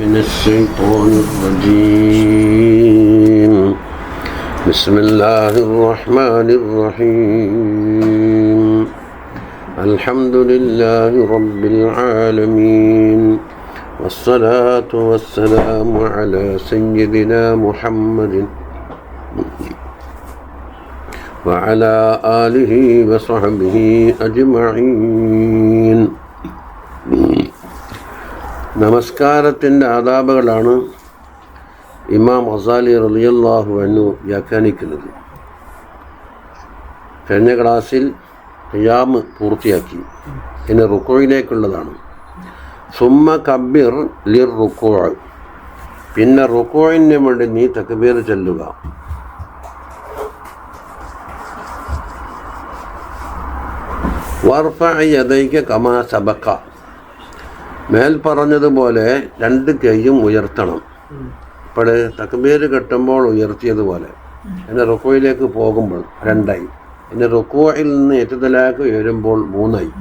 من الشيطان الرجيم. بسم الله الرحمن الرحيم. الحمد لله رب العالمين. والصلاة والسلام على سيدنا محمد وعلى آله وصحبه أجمعين. നമസ്കാരത്തിന്റെ ആദാബുകളാണ് ഇമാം ഹസാലി റലിയല്ലാഹു അന്നു വ്യാഖ്യാനിക്കുന്നത്. കഴിഞ്ഞ ക്ലാസ്സിൽ ഖിയാമ് പൂർത്തിയാക്കി. ഇനി റുക്കോയിലേക്കുള്ളതാണ് സുമ്മ കബിർ ലിർ റുക്കോ പിന്നെ റുക്കോയിന് വേണ്ടി നീ തക്ബീർ ചെല്ലുക. വർഫ യദൈക കമാ സബക്ക. മേൽ പറഞ്ഞതുപോലെ രണ്ട് കൈയും ഉയർത്തണം. ഇപ്പോൾ തക്ബീർ കെട്ടുമ്പോൾ ഉയർത്തിയതുപോലെ. പിന്നെ റുക്കോയിലേക്ക് പോകുമ്പോൾ രണ്ടായി. പിന്നെ റുക്കോയിൽ നിന്ന് ഏറ്റുതലാക്ക് ഉയരുമ്പോൾ മൂന്നായി.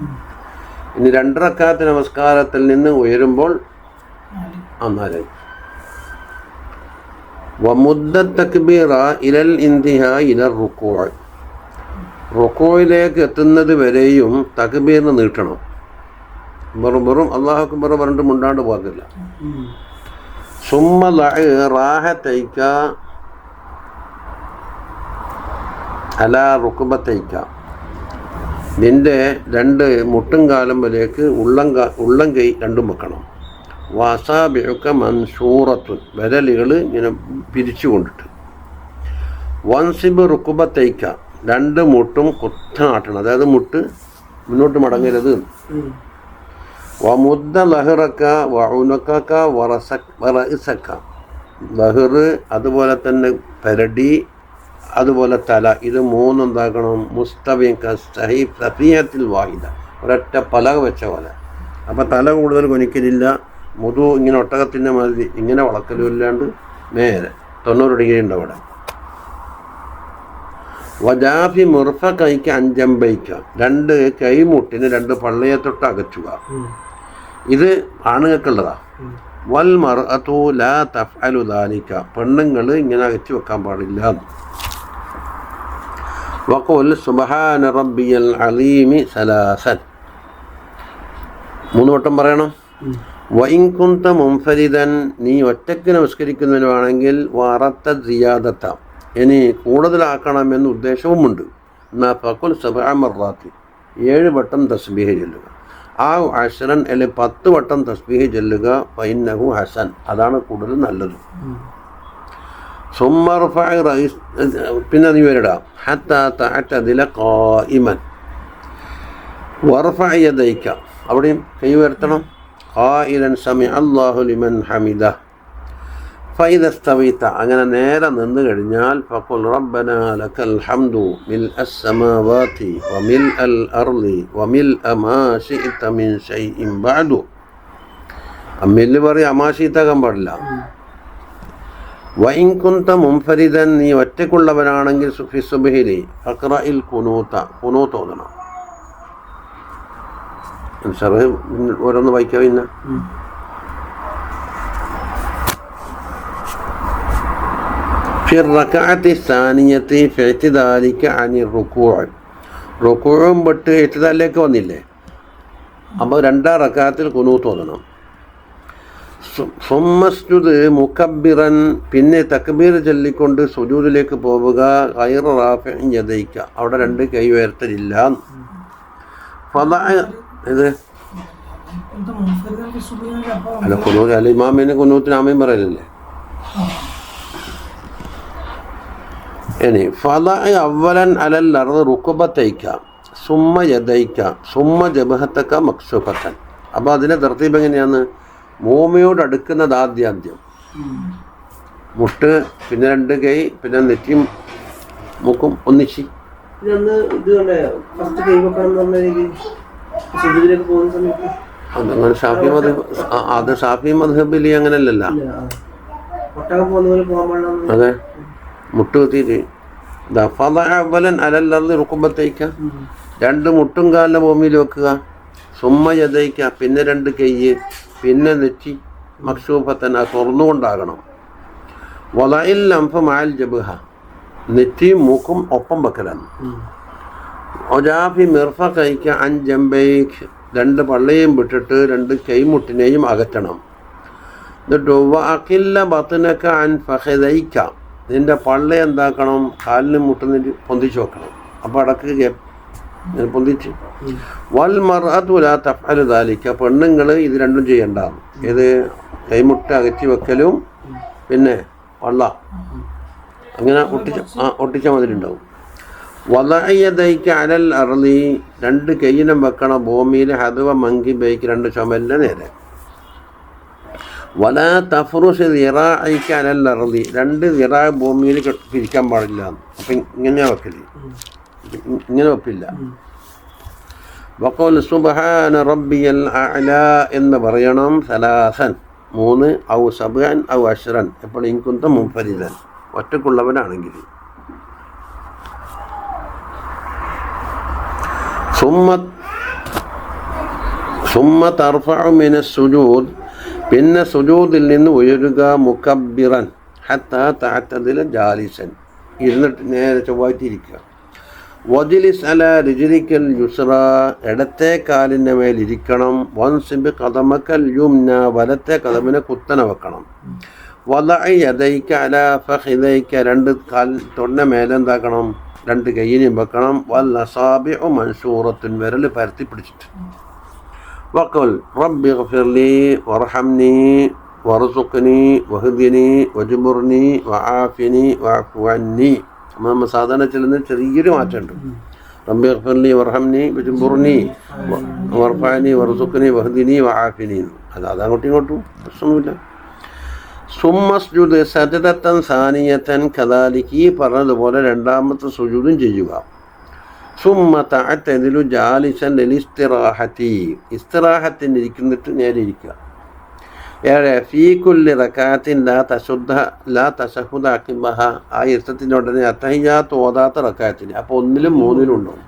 ഇനി രണ്ടരക്കാത്ത നമസ്കാരത്തിൽ നിന്ന് ഉയരുമ്പോൾ ആ നാലായി. വമുദ്ദ തക്ബീറ ഇലൽ ഇന്തിഹ ഇലൽ റുക്കോ റുക്കോയിലേക്ക് എത്തുന്നത് വരെയും തക്ബീറിന് നീട്ടണം. വെറും വെറും അള്ളാഹുക്കും വെറും പറഞ്ഞിട്ട് മുണ്ടാണ്ട് പോകത്തില്ല. സുമ്മ റാഹത്തൈക്ക അല റുക്കുബത്തൈക്ക നിന്റെ രണ്ട് മുട്ടും കാലം വരേക്ക് ഉള്ളം ഉള്ളം കൈ രണ്ടും വെക്കണം. വാസാബിയൊക്കെ മൻസൂറത്ത് വിരലുകൾ ഇങ്ങനെ പിരിച്ചു കൊണ്ടിട്ട്. വൻസിബ് റുക്കുബത്തൈക്ക രണ്ട് മുട്ടും കുത്തനാട്ടണം. അതായത് മുട്ട് മുന്നോട്ട് മടങ്ങരുത്. വമുദ്ദ ലഹറക്ക വഉനക്കക്ക വറസ വറഇസക്ക ലഹർ അതുപോലെ തന്നെ പെരടി അതുപോലെ തല. ഇത് മൂന്നും എന്താക്കണം മുസ്തബിക്ക സഹി സഫീഹത്തിൽ വാഹിദ. ഒരൊറ്റ പലക വെച്ച പോലെ. അപ്പോൾ തല കൂടുതൽ കൊനിക്കലില്ല. മുതു ഇങ്ങനെ ഒട്ടകത്തിന്റെ മതി ഇങ്ങനെ വളക്കലും ഇല്ലാണ്ട് നേരെ തൊണ്ണൂറ് ഡിഗ്രി ഉണ്ട് അവിടെ. വജാഫി മുർഫ കൈക്ക് അഞ്ചമ്പയ്ക്ക രണ്ട് കൈമുട്ടിന് രണ്ട് പള്ളയെ തൊട്ട് അകറ്റുക. ഇത് ആണുങ്ങൾക്കുള്ളതാ. വൽ മർഅത്തു ലാ തഫ്അലു ദാലിക. പെണ്ണുങ്ങൾ ഇങ്ങനെ അകറ്റി വെക്കാൻ പാടില്ല വഖുൽ സുബ്ഹാന റബ്ബിയൽ അലീമി സലാസൻ. മൂന്ന് വട്ടം പറയണം. വൈൻ കുന്ത മുംഫരിദൻ നീ ഒറ്റയ്ക്ക് നമസ്കരിക്കുന്നതിനാണെങ്കിൽ വറത്ത സിയാദത്ത. ഇനി കൂടുതലാക്കണമെന്ന് ഉദ്ദേശവുമുണ്ട്. എന്നാൽ ഫക്കുൽ സബാമറാത്തി ഏഴ് വട്ടം തസ്ബീഹ് ചെല്ലുക. ആ അഷറൻ അല്ലെങ്കിൽ പത്ത് വട്ടം തസ്ബീഹ് ചെല്ലുക ഫൈനഹു ഹസൻ. അതാണ് കൂടുതൽ നല്ലത്. പിന്നെ നീ വരിടാം അവിടെയും കൈ ഉയർത്തണം. ഖായിലൻ ഹമിദ ഫൈദസ്തവീത്ത. അങ്ങനെ നേരെ നിന്ന് കഴിഞ്ഞാൽ ഫഖുൽ റബ്ബന ലക്കൽ ഹംദു മിൽ അസ്സമാവാതി വമിൽ അൽ അർളി വമിൽ അമാ ശിഇത മിൻ ഷൈഇൻ ബഅദു. അമ്മിൽ പറയും അമാശീത്താക്കാൻ പാടില്ല. വൈൻ കുന്ത മുംഫരിദൻ നീ ഒറ്റക്കുള്ളവനാണെങ്കിൽ സുഫി സുബഹിലി ഇൽ കുനൂത്ത കുനൂത്ത് ഓതണം ഓരോന്ന് വായിക്കാം പിന്നെ في الركعة الثانية في اعتدالك عن الركوع റുക്കുഴും വിട്ട് എഴുത്തതാലിലേക്ക് വന്നില്ലേ അപ്പോൾ രണ്ടാം റക്കാത്തിൽ കുനൂത്ത് ഓതണം സുമ്മസ്ജുദ് മുക്കബിറൻ പിന്നെ തക്ബീർ ചൊല്ലിക്കൊണ്ട് സുജൂദിലേക്ക് പോവുക ഹൈറ റാഫിൻ യദയിക്ക അവിടെ രണ്ട് കൈ ഉയർത്തലില്ല ഫല ഇത് അല്ല കുനൂത്ത് അല്ല ഇമാമിന് കുനൂത്തിന് ആമയും പറയലല്ലേ ഇനി ഫല അവലൻ അലൽ അറുത് റുക്കുബത്തൈക്ക സുമ്മ യദൈക്ക സുമ്മ ജബഹത്തക്ക മക്സുഫത്തൻ. അപ്പോൾ അതിന്റെ തർത്തീപ് എങ്ങനെയാണ്? ഭൂമിയോട് അടുക്കുന്നത് ആദ്യാദ്യം. മുട്ട് പിന്നെ രണ്ട് കൈ പിന്നെ നെറ്റിയും മുക്കും ഒന്നിച്ച്. അതങ്ങനെ ഷാഫി മധബ് അത് ഷാഫി മധബിലി അങ്ങനെയല്ലല്ല അതെ. മുട്ട് കുത്തിയിട്ട് അവലൻ അലല്ലത് റുക്കുമ്പത്തേക്ക രണ്ട് മുട്ടും കാലിലെ ഭൂമിയിൽ വെക്കുക. സുമ്മ യതയ്ക്ക പിന്നെ രണ്ട് കയ്യ്. പിന്നെ നെറ്റി അത് തുറന്നുകൊണ്ടാകണം. വലയിൽ ലംഫ ആയൽ ജബുഹ. നെറ്റിയും മൂക്കും ഒപ്പം വെക്കലാണ്. ഒജാഫി മിർഫ കൈക്ക് അഞ്ചമ്പേക്ക് രണ്ട് പള്ളിയും വിട്ടിട്ട് രണ്ട് കൈമുട്ടിനെയും അകറ്റണം. എന്നിട്ട് അഖില്ല ബത്തിനൊക്കെ അൻ ഫഹദൈക്ക. നിന്റെ പള്ള എന്താക്കണം? കാലിന് മുട്ടുന്ന പൊന്തിച്ച് വെക്കണം. അപ്പോൾ അടക്ക് പൊന്തിച്ച്. വൽ ദാലിക്ക പെണ്ണുങ്ങൾ ഇത് രണ്ടും ചെയ്യണ്ട ഇത് കൈമുട്ട അകറ്റി വെക്കലും പിന്നെ പള്ള അങ്ങനെ ഒട്ടിച്ച ആ ഒട്ടിച്ച മതിലുണ്ടാവും വലയതയ്ക്ക് അനൽ അറളി രണ്ട് കൈയിനും വെക്കണം. ഭൂമിയിൽ ഹതുവ മങ്കി ബൈക്ക് രണ്ട് ചുമലിന്റെ നേരെ. വല തഫറുസ് നിറായിക്ക് അലല്ലറതി രണ്ട് നിറ ഭൂമിയിൽ പിരിക്കാൻ പാടില്ല. അപ്പം ഇങ്ങനെ വെക്കൽ. ഇങ്ങനെ വെക്കില്ല വക്കോൽ സുബഹാന റബ്ബിയൽ അല എന്ന് പറയണം സലാസൻ. മൂന്ന് ഔ സബാൻ ഔ അഷ്റൻ എപ്പോഴും ഇൻകുന്ത മുഫരിദൻ ഒറ്റക്കുള്ളവനാണെങ്കിൽ. സുമ്മ സുമ്മ തർഫ മിന സുജൂദ്. പിന്നെ സുജൂദിൽ നിന്ന് ഉയരുക മുക്കബിറൻ ഹത്ത താറ്റതിൽ ജാലിസൻ. ഇരുന്നിട്ട് നേരെ ചൊവ്വായിട്ടിരിക്കുക വജിലിസ് അല രുചിരിക്കൽ യുസ്ര ഇടത്തെ കാലിന്റെ മേലിരിക്കണം വൻസിബ് കഥമക്കൽ യുംന വലത്തെ കഥമിനെ കുത്തന വെക്കണം. വലഐ യദൈക്ക അല ഫഹിതയ്ക്ക രണ്ട് കാൽ തൊണ്ട മേലെന്താക്കണം രണ്ട് കൈയിനെയും വെക്കണം. വൽ അസാബിഒ മൻസൂറത്തിൻ വിരൽ പരത്തി പിടിച്ചിട്ട്. വക്കൽ റബ്ബി ഗഫിർലി വർഹംനി വർസുഖ്നി വഹദിനി വജുബുർനി വആഫിനി വഅഫു അന്നി നമ്മൾ സാധാരണ ചെല്ലുന്ന ചെറിയൊരു മാറ്റമുണ്ട്. റബ്ബി ഗഫിർലി വർഹംനി വജുബുർനി വർഫാനി വർസുഖ്നി വഹദിനി വആഫിനി. അത് അതങ്ങോട്ടും ഇങ്ങോട്ടും പ്രശ്നമില്ല സുമസ്ജുദ് സജദത്തൻ സാനിയത്തൻ കദാലിക്ക് പറഞ്ഞതുപോലെ രണ്ടാമത്തെ സുജൂദും ചെയ്യുക. സുമ്മ തഅത്തദിലു ജാലിസൻ ലിസ്തിറാഹത്തി ഇസ്തിറാഹത്തിന് ഇരിക്കുന്നിട്ട് നേരെ ഇരിക്കുക ഏഴ് ഫീ കുല്ലി റക്കാത്തിൻ ലാ തശുദ്ധ ലാ തശഹുദ അക്കിബഹ ആ ഇഷ്ടത്തിന്റെ ഉടനെ അത്തഹിയാത്ത് ഓതാത്ത റക്കാത്തിന്. അപ്പോൾ ഒന്നിലും മൂന്നിലും ഉണ്ടാവും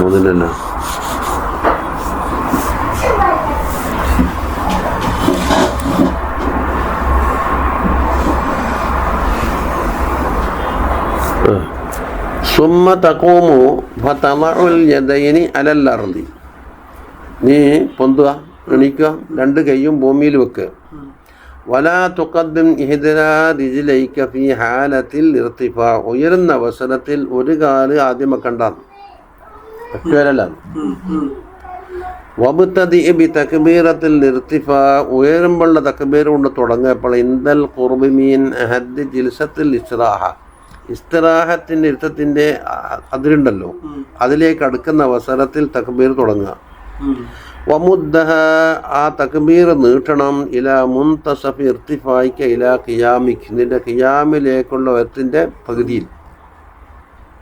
മൂന്നിലല്ല. സുമ്മ തക്കോമു ഫതമഉൽ യദൈനി അലൽ അർളി നീ പൊന്തുക എണീക്കുക രണ്ട് കൈയും ഭൂമിയിൽ വെക്കുക വലാ റിജ്ലൈക ഫീ ഹാലത്തിൽ ഇർത്തിഫാ. ഉയരുന്ന അവസരത്തിൽ ഒരു കാൽ ആദ്യം വെക്കണ്ടാന്ന് പറ്റുവരല്ല വബുത്തതി ബി ഉയരുമ്പോഴുള്ള തക്ബീർ കൊണ്ട് തുടങ്ങിയപ്പോൾ ഇന്ദൽ കുർബിമീൻ അഹദ് ജിൽസത്തിൽ ഇസ്റാഹ. ഇസ്തിറാഹത്തിന്റെ ഇരുത്തത്തിന്റെ അതിരുണ്ടല്ലോ അതിലേക്ക് അടുക്കുന്ന അവസരത്തിൽ തക്ബീർ തുടങ്ങുക. വമുദ്ദഹ ആ തക്ബീർ നീട്ടണം. ഇല മുൻതസഫ് ഇർത്തിഫായിക്ക ഇല ഖിയാമിക്. നിന്റെ ഖിയാമിലേക്കുള്ള വരത്തിന്റെ പകുതിയിൽ.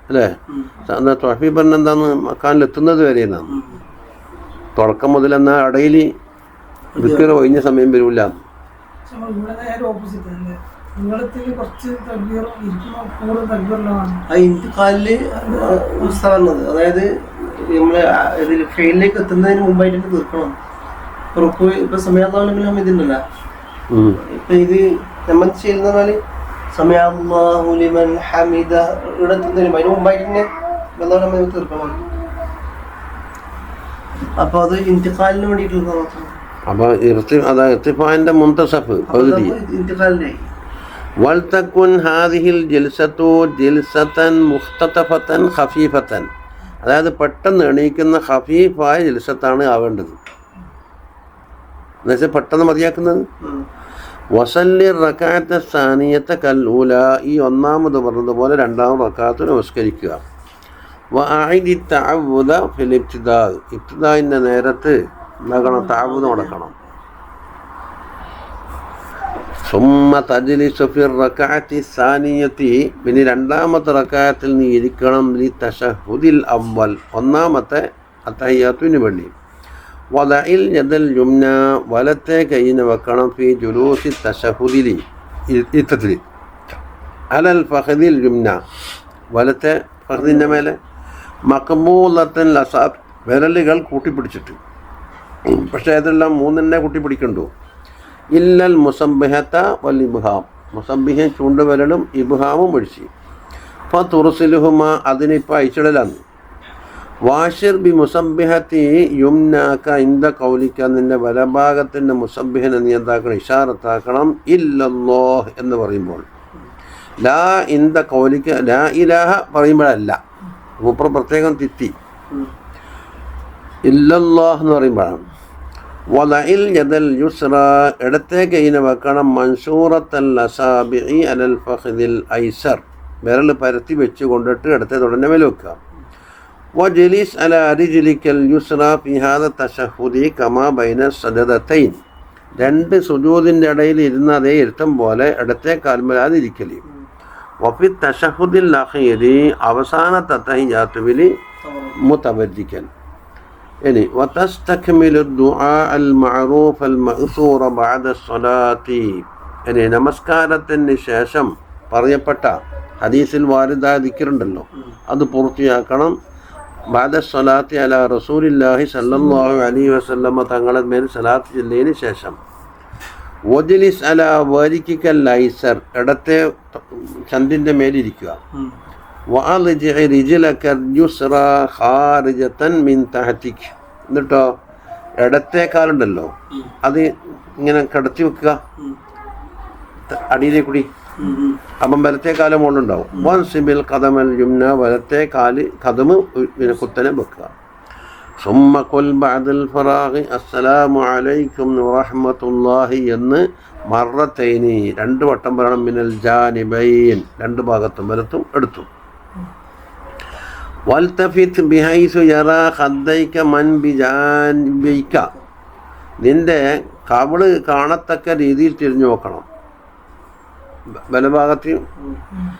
അല്ലേ? എന്നാൽ തൊഹഫി പറഞ്ഞ എന്താന്ന് മക്കാനിലെത്തുന്നത് വരെ എന്നാണ് തുടക്കം മുതൽ എന്നാ ഇടയിൽ വിക്കറ് ഒഴിഞ്ഞ സമയം വരില്ല ഉത്സാഹമുള്ളത് അതായത് നമ്മൾ ഇതിൽ ഫെയിലിലേക്ക് എത്തുന്നതിന് മുമ്പായിട്ട് തീർക്കണം. ഇപ്പൊ റുക്കു ഇപ്പൊ ഇതുണ്ടല്ലോ. ഉം. ഇപ്പൊ ഇത് നമ്മൾ ചെയ്യുന്ന പറഞ്ഞാൽ സമയാഹു ലിമൻ ഹമീദ ഇവിടെ എത്തുന്നതിന് അതിന് മുമ്പായിട്ട് തന്നെ വെള്ളം നമ്മൾ തീർക്കണം. അപ്പൊ അത് ഇന്ത്യക്കാലിന് വേണ്ടിയിട്ടുള്ള അപ്പൊ അതായത് അതാ മുന്തസഫ് പകുതി. ഇന്ത്യക്കാലിനെ. വൽത്തക്കുൻ ഹാദിഹിൽ ജിൽസത്തു ജിൽസത്തൻ മുഖ്തഫത്തൻ ഹഫീഫത്തൻ അതായത് പെട്ടെന്ന് എണീക്കുന്ന ഹഫീഫായ ജിൽസത്താണ് ആവേണ്ടത്. എന്നുവെച്ചാൽ പെട്ടെന്ന് മതിയാക്കുന്നത്? വസല്ലി റക്കാത്ത സ്ഥാനീയത്തെ കല്ലൂല. ഈ ഒന്നാമത് പറഞ്ഞതുപോലെ രണ്ടാമത് റക്കാത്ത് നമസ്കരിക്കുക. വായിദി താവുത ഫിലിപ്തിദാ ഇബ്തിദാവിന്റെ നേരത്ത് എന്താക്കണം താവുത നടക്കണം. സുമ്മ തജ്ലിസു ഫി റക്അത്തി സാനിയത്തി. പിന്നെ രണ്ടാമത്തെ റക്കായത്തിൽ നീ ഇരിക്കണം. ലി തഷഹുദിൽ അവൽ ഒന്നാമത്തെ അത്തഹയ്യാത്തുവിന് വേണ്ടി. വലയിൽ ഞതൽ യുംന വലത്തെ കൈയിന് വെക്കണം. ഫി ജുലൂസി തഷഹുദിലി. ഇത്തത്തിൽ അലൽ ഫഹദിൽ ജുംന. വലത്തെ ഫഹദിന്റെ മേലെ. മക്മൂലത്തൻ ലസാബ്. വിരലുകൾ കൂട്ടിപ്പിടിച്ചിട്ട്. പക്ഷേ അതെല്ലാം മൂന്നെണ്ണെ കൂട്ടിപ്പിടിക്കണ്ടു. ഇല്ലൽ മുസംബിഹത്ത വൽ ഇബുഹാം. മുസബിഹൻ ചൂണ്ടുവിരലും ഇബുഹാമും ഒഴിച്ച്. അപ്പോൾ തുറസിലുഹുമ അതിനിപ്പോൾ അയച്ചിടലാണ്. വാഷിർ ബി മുസംബിഹത്തി യുംനാക്ക ഇന്ത കൗലിക്ക നിന്റെ വലഭാഗത്തിന്റെ മുസംബിഹനെ നീ എന്താക്കണം ഇഷാറത്താക്കണം. ഇല്ലല്ലോ എന്ന് പറയുമ്പോൾ. ലാ ഇന്ത കൗലിക്ക ലാ ഇലാഹ പറയുമ്പോഴല്ല. മൂപ്പർ പ്രത്യേകം തിത്തി. ഇല്ലല്ലോ എന്ന് പറയുമ്പോഴാണ്. വലയിൽ യദൽ യുസ്ര ഇടത്തെ കൈന വെക്കണം മൻസൂറത്തൽ അസാബി അലൽ ഫഹദിൽ ഐസർ. വിരൽ പരത്തി വെച്ച് കൊണ്ടിട്ട് ഇടത്തെ തുടനെ വില വെക്കുക. വജലീസ് അല അരിജിലിക്കൽ യുസ്ര ഫിഹാദ തഷഹുദി കമാ ബൈന സജദത്തൈൻ രണ്ട് സുജൂദിന്റെ ഇടയിൽ ഇരുന്ന അതേ ഇരുത്തം പോലെ ഇടത്തെ കാൽമലാതിരിക്കലി. വഫി തഷഹുദിൽ അഹീരി അവസാന തത്തഹിജാത്തുവിൽ മുത്തവജിക്കൽ ഇനി ഇനി നമസ്കാരത്തിന് ശേഷം പറയപ്പെട്ട ഹദീസിൽ വാരിദായ ദിക്കറുണ്ടല്ലോ അത് പൂർത്തിയാക്കണം. ബാദ സലാത്തി അല റസൂലില്ലാഹി സല്ലാഹു അലി വസല്ലമ തങ്ങളെ മേൽ സലാത്ത് ചെല്ലിയതിന് ശേഷം വജിലിസ് അല വരിക്കൽ ലൈസർ ഇടത്തെ ചന്തിന്റെ മേലിരിക്കുക. എന്നിട്ടോ ഇടത്തെ കാലുണ്ടല്ലോ അത് ഇങ്ങനെ കടത്തി വെക്കുക. അടിയിലേ അടിയിലെ കൂടി അപ്പം വലത്തെ കാലം മുകളിലുണ്ടാവും. വൻ സിമിൽ കഥമൽ യുംന വലത്തെ കാൽ കഥമ് പിന്നെ കുത്തനെ വെക്കുക. സുമ്മ കൊൽ ബഅദൽ ഫറാഖി അസ്സലാമു അലൈക്കും വറഹ്മത്തുള്ളാഹി എന്ന് മറത്തൈനി. രണ്ട് വട്ടം പറയണം. മിനൽ ജാനിബൈൻ. രണ്ട് ഭാഗത്തും വലത്തും എടുത്തു. വൽത്തഫിത്ത് ബിഹൈസു യറ ഹദ്ദൈക്ക മൻ ബിജാൻബിക്ക നിന്റെ കവിൾ കാണത്തക്ക രീതിയിൽ തിരിഞ്ഞു നോക്കണം. ബലഭാഗത്തെയും വലഭാഗത്ത്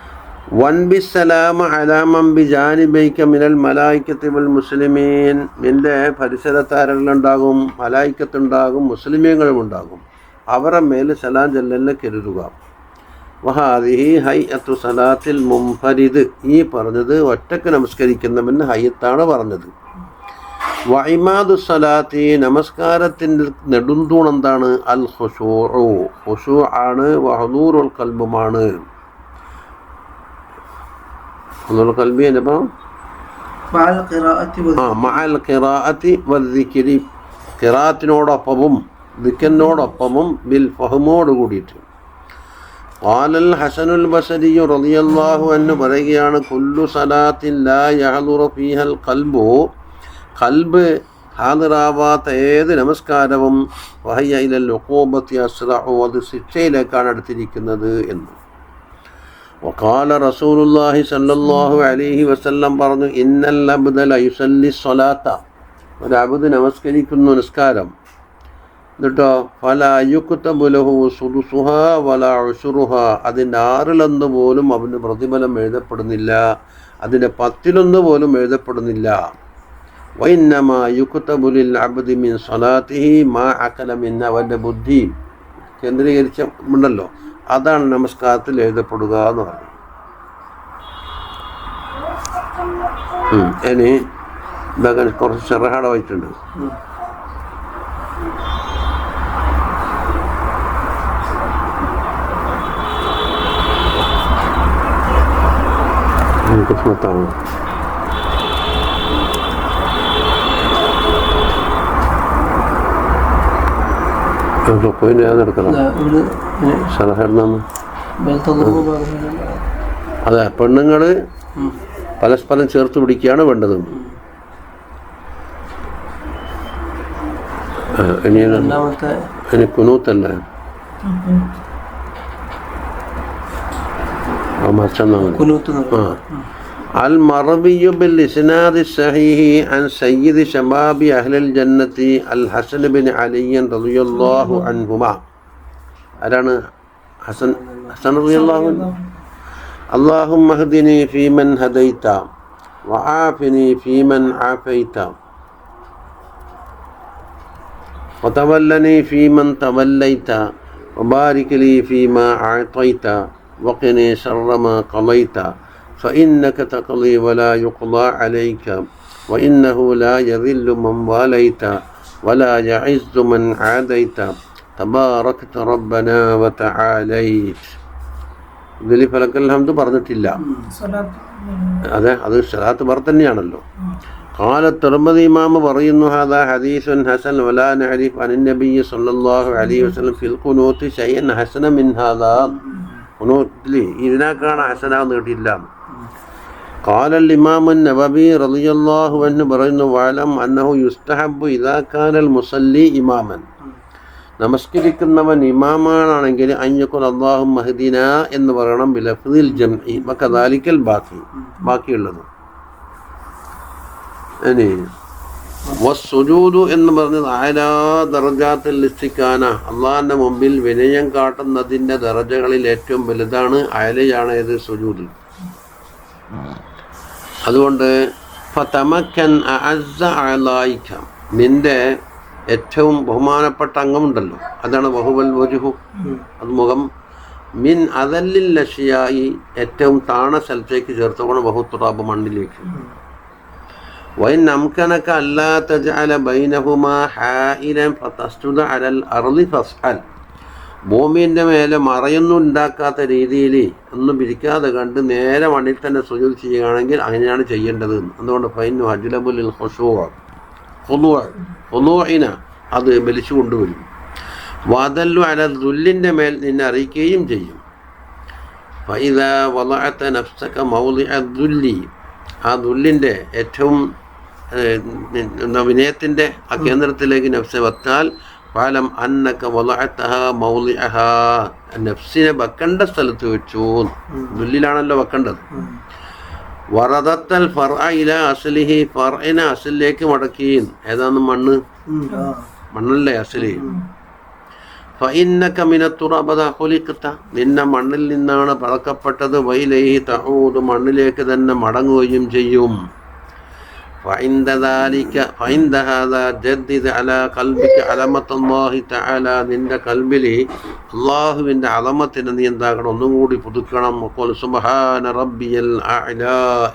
വൻബിസലാമ അലാമം ബിജാനിബൈക്ക മിനൽ മലായിക്കത്തിൽ മുസ്ലിമീൻ. നിന്റെ പരിസരത്താരെല്ലാം മലായിക്കത്തുണ്ടാകും മുസ്ലിമീങ്ങളും ഉണ്ടാകും അവരുടെ മേൽ സലാം ചെല്ലലിനെ കരുതുക. വഹാദിഹി ഹൈ അത്തു സലാത്തിൽ മുംഫരിദ് ഈ പറഞ്ഞത് ഒറ്റയ്ക്ക് നമസ്കരിക്കുന്നവന് ഹയ്യത്താണ് പറഞ്ഞത്. വൈമാദു സലാത്തി നമസ്കാരത്തിന്റെ നെടുന്തൂൺ എന്താണ് അൽ ഹുഷൂ ഹുഷൂ ആണ് വഹനൂറുൽ കൽബുമാണ്. ഹനൂർ കൽബി ഖിറാഅത്തി ദിക്കനോടൊപ്പവും ബിൽ ഫഹമോട് കൂടിയിട്ട്. ആലൽ ഹസനുൽ ബസരിയു റളിയല്ലാഹു എന്ന് പറയുകയാണ് കുല്ലു സലാത്തിൻ ലാ യഹദുറു ഫീഹൽ കൽബു കൽബ് ഹാജറാവാത്ത ഏത് നമസ്കാരവും വഹയ്യ ഇലൽ ഒക്കോബത്തി അസ്രഹു അത് ശിക്ഷയിലേക്കാണ് അടുത്തിരിക്കുന്നത് എന്ന്. വക്കാല റസൂലുല്ലാഹി സല്ലല്ലാഹു അലൈഹി വസല്ലം പറഞ്ഞു ഇന്നൽ അബ്ദൽ അയുസല്ലി സ്വലാത്ത. ഒരു അബുദ് നമസ്കരിക്കുന്നു നമസ്കാരം. എന്നിട്ടോ ഫല അയ്യുക്കുത്തബുലഹു സുദുസുഹ വല ഉഷുറുഹ അതിന്റെ ആറിലൊന്ന് പോലും അവന് പ്രതിഫലം എഴുതപ്പെടുന്നില്ല. അതിന്റെ പത്തിലൊന്ന് പോലും എഴുതപ്പെടുന്നില്ല. വൈന്നമ യുക്കുത്തബുലിൽ അബദി മിൻ സ്വലാത്തിഹി മാ അക്കലമിൻ അവന്റെ ബുദ്ധി. കേന്ദ്രീകരിച്ച ഉണ്ടല്ലോ. അതാണ് നമസ്കാരത്തിൽ എഴുതപ്പെടുക എന്ന് പറഞ്ഞു. ഇനി കുറച്ച് ചെറുഹാടമായിട്ടുണ്ട് കിസ്മത്താണ് പോയിന്റ് ഏതെടുക്കണം പറഞ്ഞില്ല അതെ പെണ്ണുങ്ങൾ പരസ്പരം ചേർത്ത് പിടിക്കുകയാണ് വേണ്ടത്. ഇനി ഇനി കുനൂത്തല്ലേ? ആ മച്ചന്നാണ് കുനൂത്ത് ആ. المروي بالإسناد الصحيح عن سيد شباب أهل الجنة الحسن بن علي رضي الله عنهما. أرانا حسن حسن رضي الله عنه. اللهم اهدني فيمن هديت وعافني فيمن عافيت. وتولني فيمن توليت. وبارك لي فيما أعطيت. وقني شر ما قضيت. فإنك تقضي ولا يقضى عليك وإنه لا يذل من واليت ولا يعز من عاديت. تباركت ربنا وتعاليت. ഇതിൽ ഫലക്കൽഹംദ് പറഞ്ഞിട്ടില്ല. അതെ അത് സലാത്ത് പറ الله قال الترمذي إمام പറയുന്നു هذا حديث حسن ولا نعرف عن النبي صلى الله عليه وسلم في القنوت شيئا حسنا من هذا قنوت لي إذا كان ഇതിനേക്കാണ് ഹസനാന്ന് കേട്ടില്ല قال الإمام النووي رضي الله عنه പറയുന്നു واعلم أنه يستحب إذا كان المصلي إماما നമസ്കരിക്കുന്നവൻ ഇമാമാണെങ്കിൽ അഞ്ഞക്കുൽ അള്ളാഹു മഹദീന എന്ന് പറയണം ബിലഫ്ദിൽ ജംഇ വകദാലിക്കൽ ബാക്കി ബാക്കിയുള്ളത് ഇനി വസ്സുജൂദു എന്ന് പറഞ്ഞത് ആലാ ദർജാത്തിൽ ഇസ്തിക്കാന അള്ളാഹിന്റെ മുമ്പിൽ വിനയം കാട്ടുന്നതിന്റെ ദർജകളിൽ ഏറ്റവും വലുതാണ് അയലയാണ് ഇത് സുജൂദ് അതുകൊണ്ട് ഫതമക്കൻ അഅസ്സ നിന്റെ ഏറ്റവും ബഹുമാനപ്പെട്ട അംഗമുണ്ടല്ലോ. അതാണ് ബഹുബൽ വജുഹു. അത് മുഖം. മിൻ അതല്ലിൽ ലക്ഷ്യായി ഏറ്റവും താണ സ്ഥലത്തേക്ക് ചേർത്തുകൊണ്ട് ബഹുത്തുറാബ് മണ്ണിലേക്ക്. വൈൻ നമുക്കനക്ക അല്ലാ തജഅല ബൈനഹുമാ ഹായിലൻ ഫതസ്ജുദ അലൽ അർദി ഫസ്അൽ. ഭൂമിന്റെ മേലെ മറയൊന്നും ഉണ്ടാക്കാത്ത രീതിയിൽ ഒന്നും പിരിക്കാതെ കണ്ട് നേരെ മണ്ണിൽ തന്നെ സുജൂദ് ചെയ്യുകയാണെങ്കിൽ അങ്ങനെയാണ് ചെയ്യേണ്ടത്. അതുകൊണ്ട് ഫൈനു അജുലബുലിൽ ഹൊസുവാണ് അത് വലിച്ചു കൊണ്ടുവരും. വാതല്ലു അല ദുല്ലിന്റെ മേൽ നിന്നെ അറിയിക്കുകയും ചെയ്യും. ഫൈദ വളഅത്ത നഫ്സക മൗളിഅ ദുല്ലി. ആ ദുല്ലിന്റെ ഏറ്റവും വിനയത്തിന്റെ ആ കേന്ദ്രത്തിലേക്ക് നഫ്സെ വെത്താൽ ഫാലം അന്നക്ക വളഅത്തഹ മൗളിഅഹ നഫ്സിനെ വെക്കേണ്ട സ്ഥലത്ത് വെച്ചു. ദുല്ലിലാണല്ലോ വെക്കേണ്ടത്. വറദത്തൽ ഫർ ഇല അസലിഹി. ഫർഇനെ അസലിലേക്ക് മടക്കി. ഏതാന്ന് മണ്ണ്? മണ്ണല്ലേ അസലി? ഫഇന്നക മിനത്തുറബദ ഖുലിഖത. നിന്ന മണ്ണിൽ നിന്നാണ് പറക്കപ്പെട്ടത്. വൈലൈഹി തഊദ്. മണ്ണിലേക്ക് തന്നെ മടങ്ങുകയും ചെയ്യും. فعند ذلك فعند هذا جدد على قلبك علامة الله تعالى നിന്റെ കൽബിൽ അള്ളാഹുവിൻ്റെ അളമത്തിന് നീ എന്താക്കണം ഒന്നും കൂടി പുതുക്കണം അപ്പോൾ സുബഹാന റബ്ബിയൽ അഅ്ല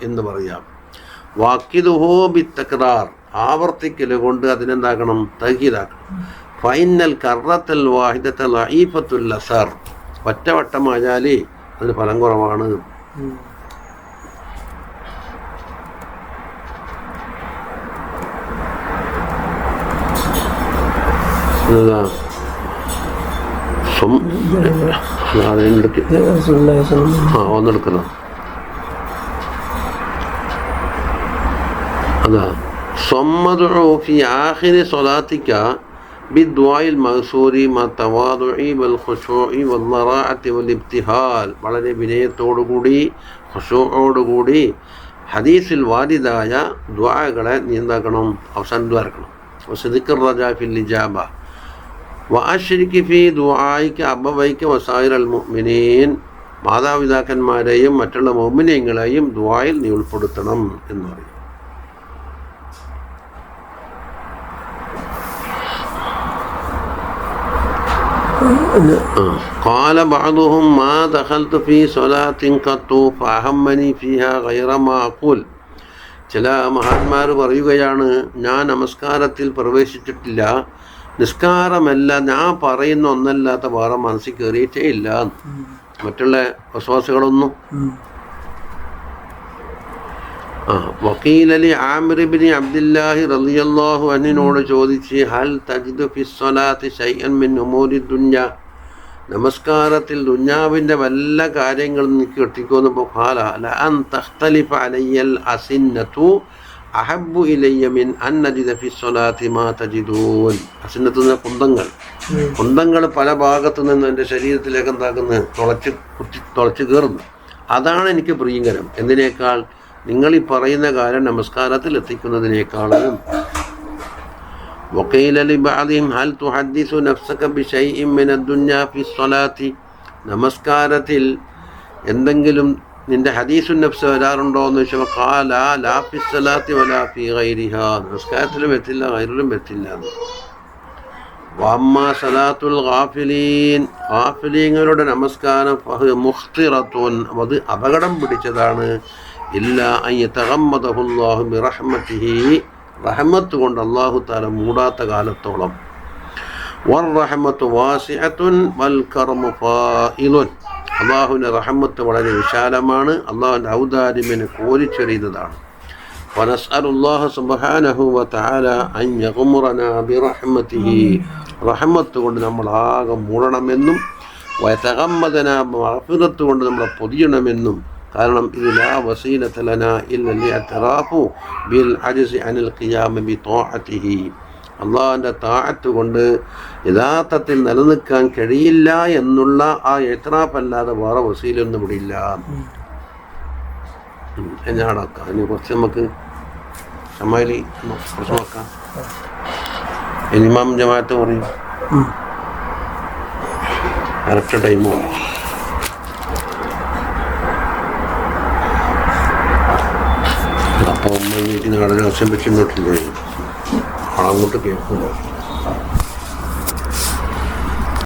എന്ന് പറയാം വാക്കിദുഹോ ബിത്തക്രാർ ആവർത്തിക്കൽ കൊണ്ട് അതിനെന്താക്കണം തഹീദാക്കണം ഫൈനൽ കറത്തൽ വാഹിദത്തൽ ലഈഫത്തുൽ അസർ ഒറ്റവട്ടമായാൽ അതിന് ഫലം കുറവാണ് ഇതാ. സ്വം- അതിനെടുക്ക്. ആ ഒന്നെടുക്കണം അതാ صمدعوا في آخر صلاتك بالدعاء المغسور مع التواضع والخشوع والضراعة والابتهال വളരെ വിനയത്തോടുകൂടി ഖുശൂഅോടുകൂടി ഹദീസിൽ വാരിദായ ദ്വാകളെ നീ എന്താക്കണം അവസാനം ദ്വാരക്കണം വസദിക്കർ റജാ ഫിൽ ഇജാബ വഅശ്രിക് ഫി ദുആയിക അബവൈക വസായിർ അൽ മുഅ്മിനീൻ മാതാപിതാക്കന്മാരെയും മറ്റുള്ള മോമിനിയങ്ങളെയും ദുആയിൽ നീ ഉൾപ്പെടുത്തണം എന്ന് പറയും قال بعضهم ما دخلت في صلاة قط فأهمني فيها غير ما أقول ചില മഹാന്മാർ പറയുകയാണ് ഞാൻ നമസ്കാരത്തിൽ പ്രവേശിച്ചിട്ടില്ല നിസ്കാരമല്ല ഞാൻ പറയുന്ന ഒന്നല്ലാത്ത വേറെ മനസ്സിൽ കയറിയിട്ടേ ഇല്ല. മറ്റുള്ള വിശ്വാസികളൊന്നും. ആ വക്കീലലി ആമിറിബിനി അബ്ദുല്ലാഹി റളിയല്ലാഹു അന്നിനോട് ചോദിച്ച് ഹൽ തജിദു ഫി സ്വലാത്തി ശൈഅൻ മിൻ ഉമൂരി ദുന്യ? നമസ്കാരത്തിൽ ദുഞ്ഞാവിന്റെ വല്ല കാര്യങ്ങളും നീ കിട്ടിക്കൊന്നപ്പോൾ ഖാല ലഅൻ തഖ്തലിഫ അലയ്യൽ അസിന്നതു അഹബ്ബു ഇലയ്യ മിൻ അൻ നജിദ ഫി സ്വലാത്തി മാ തജിദൂൻ അസിന്നത്ത് എന്ന കുന്തങ്ങൾ കുന്തങ്ങൾ പല ഭാഗത്തു നിന്ന് എൻ്റെ ശരീരത്തിലേക്ക് എന്താക്കുന്നത് തുളച്ച് കുത്തി തുളച്ച് കയറുന്നു അതാണ് എനിക്ക് പ്രിയങ്കരം എന്തിനേക്കാൾ നിങ്ങൾ ഈ പറയുന്ന കാര്യം നമസ്കാരത്തിൽ എത്തിക്കുന്നതിനേക്കാളും وقيل لبعضهم هل تحدث نفسك بشيء من الدنيا في الصلاة നമസ്കാരത്തിൽ എന്തെങ്കിലും നിന്റെ ഹദീസുൻ നഫ്സ് വരാറുണ്ടോ എന്ന് ചോദിച്ചപ്പോൾ കാല ലാ ഫി സ്വലാത്തി വലാ ഫി ഗൈരിഹ. നമസ്കാരത്തിലും എത്തില്ല ഗൈറിലും എത്തില്ല വമ്മ സലാത്തുൽ ഗാഫിലീൻ. ഗാഫിലീങ്ങളുടെ നമസ്കാരം ഫഹ് മുഖ്തിറത്തുൻ. അത് അപകടം പിടിച്ചതാണ്. ഇല്ല അയ്യത്തഹമ്മദഹുല്ലാഹു ബിറഹ്മത്തിഹി. റഹ്മത്ത് കൊണ്ട് അള്ളാഹു താല മൂടാത്ത കാലത്തോളം. വറഹമത്ത് വാസിഅത്തുൻ വൽ കർമു ഫായിലുൻ അള്ളാഹുവിൻ്റെ റഹമത്ത് വളരെ വിശാലമാണ് അള്ളാഹുവിൻ്റെ ഔദാര്യമിനെ കോരിച്ചൊരിയുന്നതാണ് ونسأل الله سبحانه وتعالى أن يغمرنا برحمته റഹമത്ത് കൊണ്ട് നമ്മൾ ആകെ മൂടണമെന്നും വയത്തകമ്മതന മഹഫിറത്ത് കൊണ്ട് നമ്മളെ പൊതിയണമെന്നും കാരണം ഇത് ലാ വസീലത്തലന ഇല്ലു ബിൽ അജിസ് അനിൽ ഖിയാമ ബി തോഅത്തിഹി അള്ളാഹിന്റെ താഴത്ത് കൊണ്ട് യഥാർത്ഥത്തിൽ നിലനിൽക്കാൻ കഴിയില്ല എന്നുള്ള ആ എത്രാപ്പല്ലാതെ വേറെ വസീലൊന്നും ഇവിടെ ഇല്ല. എന്നാടാക്കാം ഇനി കുറച്ച് നമുക്ക് ഷമാലി കുറച്ച് നോക്കാം. ഇനിമാം ജമാഅത്ത് പറയും. കറക്റ്റ് ടൈം പറയും ഉമ്മ വീട്ടിൽ നാളെ ദിവസം വെച്ചിട്ടില്ലേ അങ്ങോട്ട് കേൾക്കുമോ